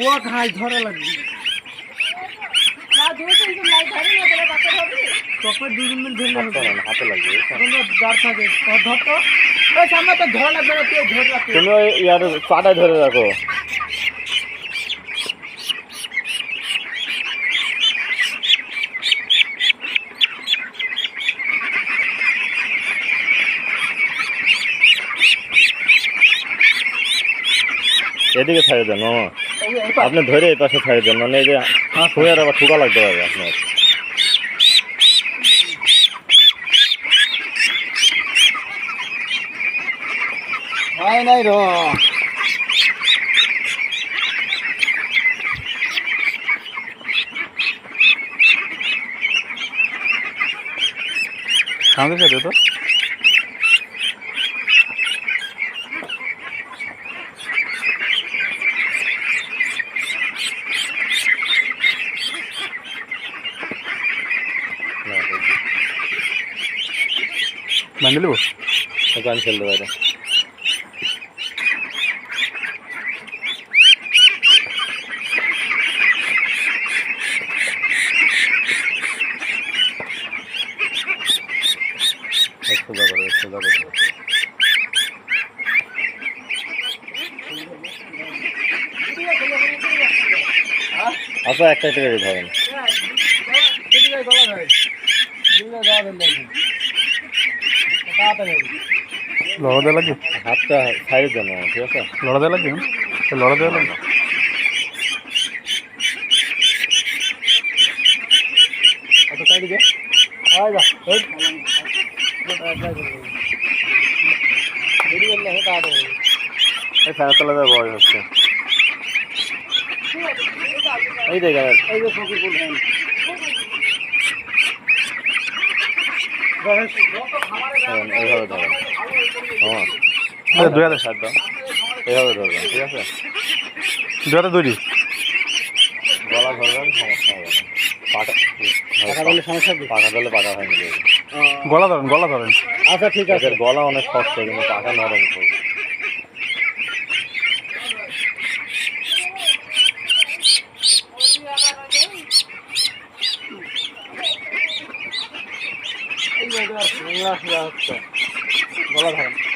ও খাই ধরা লাগবে। চপের দুই মিনিট ধরে হাতে লাগবে? দাঁড় থাকে ধর তো ওই সামনে তো ধরা লাগবে তুই ধরে রাখতে তুমি ইয়ার পাটায় ধরে রাখো। এদিকে ছাড়ে দেন মামা। আপনি ধরে এই পাশে ছাড়ে দেন মানে এই যে শুয়ে আবার ঠুকা লাগতে পারবে আপনার। হয় নাই র। সাইডে তো? বান্ধি দোকান ফেলতে পারে সোজা করে সোজা করে আচ্ছা একটা একটা করে ধরেন লড়া দেওয়া লাগবে? হাতটা সাইড দেন ঠিক আছে? লড়া দেওয়া লাগবে? লড়া দেওয়া লাগবে এই। ফ্যানের তলাতে বয় হচ্ছে। এই দেখেন ধরেন, এইভাবে ধরেন হ্যাঁ। দুই হাজার ষাট দাম এইভাবে ধরবেন ঠিক আছে? দুই হাজার দুইটি গলা ধরবেন সমস্যা হবে পাটা? পাটা দিলে পাটা হয়নি। গলা ধরেন গলা ধরেন। আচ্ছা ঠিক আছে। এদের গলা অনেক শক্ত কিন্তু পাখা নরম খুব বলা ধরেন